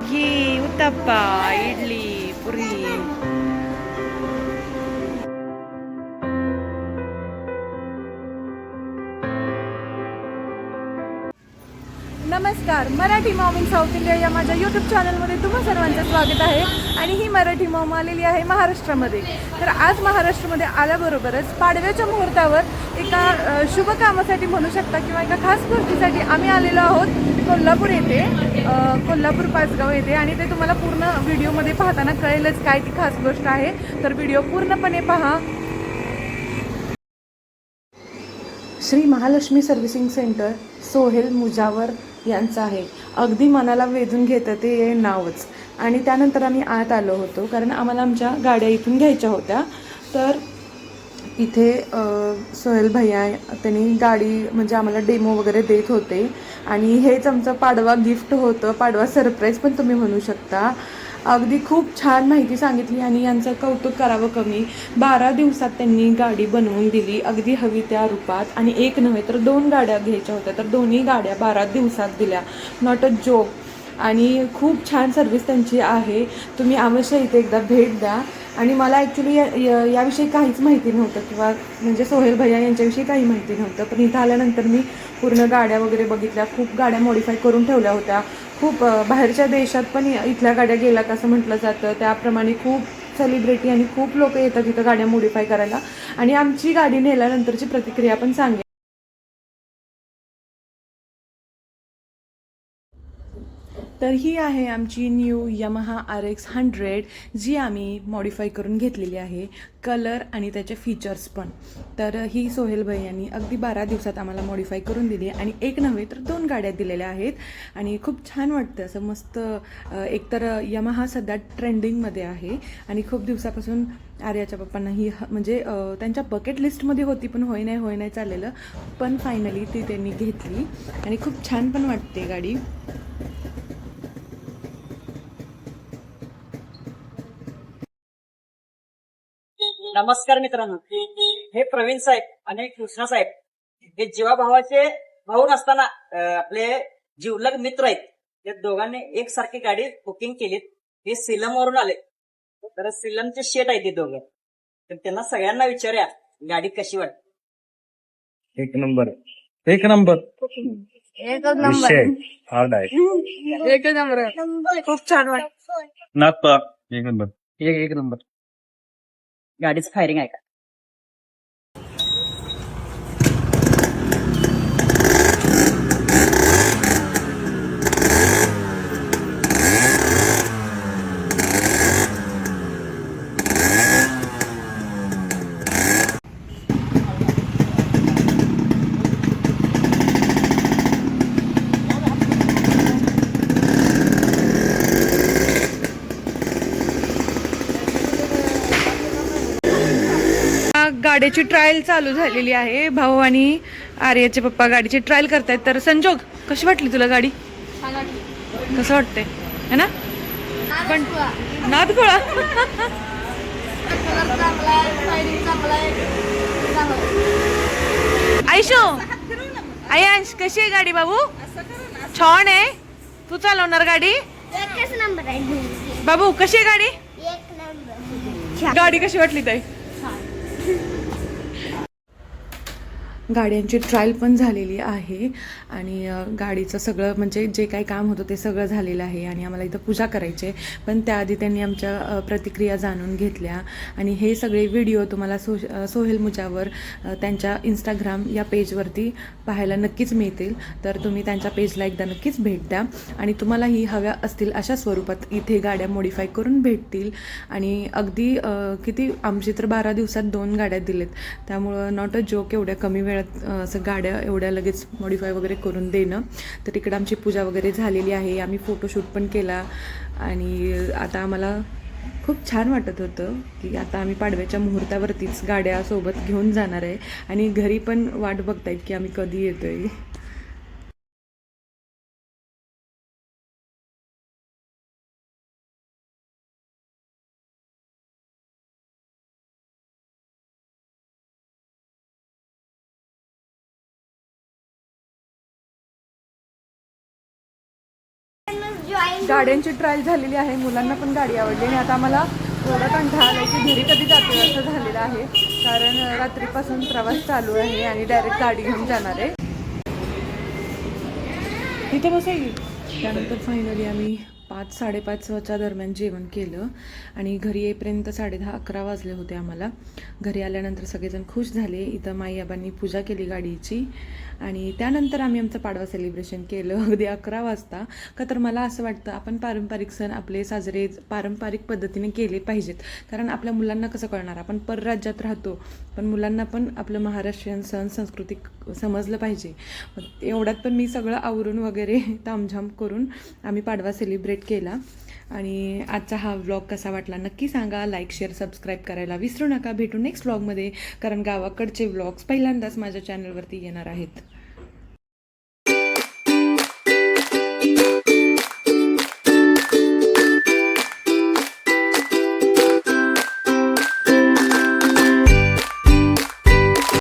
ಘೀ ಉತ್ತಪ್ಪ ಇಡ್ಲಿ ಪುರಿ नमस्कार. Marathi mom in South India या माझ्या यूट्यूब चॅनलमध्ये तुम्हा सर्वांचं स्वागत आहे आणि ही मराठी मॉम आलेली आहे महाराष्ट्रामध्ये. तर आज महाराष्ट्रामध्ये आल्याबरोबरच पाडव्याच्या मुहूर्तावर एका शुभ कामासाठी म्हणू शकता किंवा एका खास गोष्टीसाठी आम्ही आलेलो आहोत कोल्हापूर येथे. कोल्हापूर पाचगाव येथे आणि ते तुम्हाला पूर्ण व्हिडिओमध्ये पाहताना कळेलच काय ती खास गोष्ट आहे. तर व्हिडिओ पूर्णपणे पहा. श्री महालक्ष्मी सर्व्हिसिंग सेंटर सोहेल मुजावर यांचं आहे. अगदी मनाला वेधून घेतं ते नावच. आणि त्यानंतर आम्ही आत आलो होतो कारण आम्हाला आमच्या गाड्या इथून घ्यायच्या होत्या. तर इथे सोहेल भैया त्यांनी गाडी म्हणजे आम्हाला डेमो वगैरे देत होते. आणि हेच आमचं पाडवा गिफ्ट होतं पाडवा सरप्राईज पण तुम्ही म्हणू शकता. अगदी खूप छान माहिती सांगितली आणि यांचं कौतुक करावं कमी. बारा दिवसात त्यांनी गाडी बनवून दिली. अगदी हवी त्या रूपात. आणि एक नव्हे तर दोन गाड्या घ्यायच्या होत्या. तर दोन्ही गाड्या बारा दिवसात दिल्या. नॉट अ जोक आणि खूप छान सर्विस त्यांची आहे. तुम्ही अवश्य इथे एकदा भेट द्या. आणि मला ॲक्च्युली या याविषयी काहीच माहिती नव्हतं किंवा म्हणजे सोहेल भैया यांच्याविषयी काही माहिती नव्हतं. पण इथं आल्यानंतर मी पूर्ण गाड्या वगैरे बघितल्या. खूप गाड्या मॉडीफाय करून ठेवल्या होत्या. खूप बाहेरच्या देशात पण इथल्या गाड्या गेल्यात असं म्हटलं जातं. त्याप्रमाणे खूप सेलिब्रिटी आणि खूप लोक येतात इथं गाड्या मोडीफाय करायला. आणि आमची गाडी नेल्यानंतरची प्रतिक्रिया पण सांगेल तर ही आहे आमची new Yamaha R X hundred जी आम्ही मॉडिफाय करून घेतलेली आहे कलर आणि त्याचे फीचर्स पण. तर ही सोहेल भाई यांनी अगदी बारा दिवसात आम्हाला मॉडिफाय करून दिली आणि एक नव्हे तर दोन गाड्या दिलेल्या आहेत. आणि खूप छान वाटतं असं मस्त एकतर यमहा सध्या ट्रेंडिंगमध्ये आहे. आणि खूप दिवसापासून आर्याच्या पप्पांना ही ह- म्हणजे त्यांच्या बकेट लिस्टमध्ये होती पण होय नाही होय नाही चाललेलं. पण फायनली ती त्यांनी घेतली. आणि खूप छान पण वाटते गाडी. नमस्कार मित्रांनो. हे प्रवीण साहेब आणि कृष्णा साहेब हे जीवाभावाचे भाऊ नसताना आपले जीवलग मित्र आहेत. या दोघांनी एकसारखी गाडी बुकिंग केलीत. हे सिलमवरून आले. तर सिलमचे शेट आहेत ते दोघं. तर त्यांना सगळ्यांना विचारूया गाडी कशी वाटते एक नंबर. एक नंबर. विषय हार्ड आहे. एक नंबर. खूप छान वाटत नाथ एक नंबर. एक एक नंबर. गाडीचं फायरिंग आहे का गाड्याची ट्रायल चालू झालेली आहे. भाऊ आणि आर्याचे पप्पा गाडीची ट्रायल करतायत. तर संजोग कशी वाटली तुला गाडी? कसं वाटतंय? है ना? पण नादखोळा आयशो! आयांश कशी आहे गाडी बाबू? छान आहे. तू चालवणार गाडी? एकच नंबर आहे. बाबू कशी आहे गाडी? एक नंबर. गाडी कशी वाटली ताई? गाड्यांची ट्रायल पण झालेली आहे. आणि गाडीचं सगळं म्हणजे जे काही काम होतं ते सगळं झालेलं आहे आणि आम्हाला इथं पूजा करायची आहे. पण त्याआधी त्यांनी आमच्या प्रतिक्रिया जाणून घेतल्या. आणि हे सगळे व्हिडिओ तुम्हाला सो सोहेल मुजावर त्यांच्या इंस्टाग्राम या पेजवरती पाहायला नक्कीच मिळतील. तर तुम्ही त्यांच्या पेजला एकदा नक्कीच भेट द्या. आणि तुम्हालाही हव्या असतील अशा स्वरूपात इथे गाड्या मॉडीफाय करून भेटतील. आणि अगदी किती आमची तर बारा दिवसात दोन गाड्या दिलेत. त्यामुळं नॉट अ जोक एवढ्या कमी वेळ वेळात असं गाड्या एवढ्या लगेच मॉडीफाय वगैरे करून देणं. तर तिकडं आमची पूजा वगैरे झालेली आहे. आम्ही फोटोशूट पण केला. आणि आता आम्हाला खूप छान वाटत होतं की आता आम्ही पाडव्याच्या मुहूर्तावरतीच गाड्या सोबत घेऊन जाणार आहे. आणि घरी पण वाट बघतायत की आम्ही कधी येतो आहे गाड्यांची ट्रायल झालेली आहे. मुलांना पण गाडी आवडली आणि आता आम्हाला एवढा कंठाळा आला की घरी कधी जातो असं झालेलं आहे. कारण रात्रीपासून प्रवास चालू आहे आणि डायरेक्ट गाडी घेऊन जाणार आहे. इथे बसेल त्यानंतर फायनली आम्ही पाच साडेपाच साडेपाचच्या दरम्यान जेवण केलं आणि घरी येईपर्यंत साडे दहा अकरा वाजले होते आम्हाला. घरी आल्यानंतर सगळेजण खुश झाले. इथं माईआबांनी पूजा केली गाडीची आणि त्यानंतर आम्ही आमचं पाडवा सेलिब्रेशन केलं. अगदी अकरा वाजता. का तर मला असं वाटतं आपण पारंपरिक सण आपले साजरे पारंपरिक पद्धतीने केले पाहिजेत. कारण आपल्या मुलांना कसं कळणार? आपण परराज्यात राहतो पण मुलांना पण आपलं महाराष्ट्रीयन सण संस्कृती समजलं पाहिजे. एवढ्यात पण मी सगळं आवरून वगैरे तामझाम करून आम्ही पाडवा सेलिब्रेट केला. आणि आजचा हा व्लॉग कसा वाटला नक्की सांगा. लाईक शेअर सबस्क्राईब करायला विसरू नका. भेटू नेक्स्ट व्लॉगमध्ये कारण गावाकडचे व्लॉग्स पहिल्यांदाच माझ्या चॅनलवरती येणार आहेत.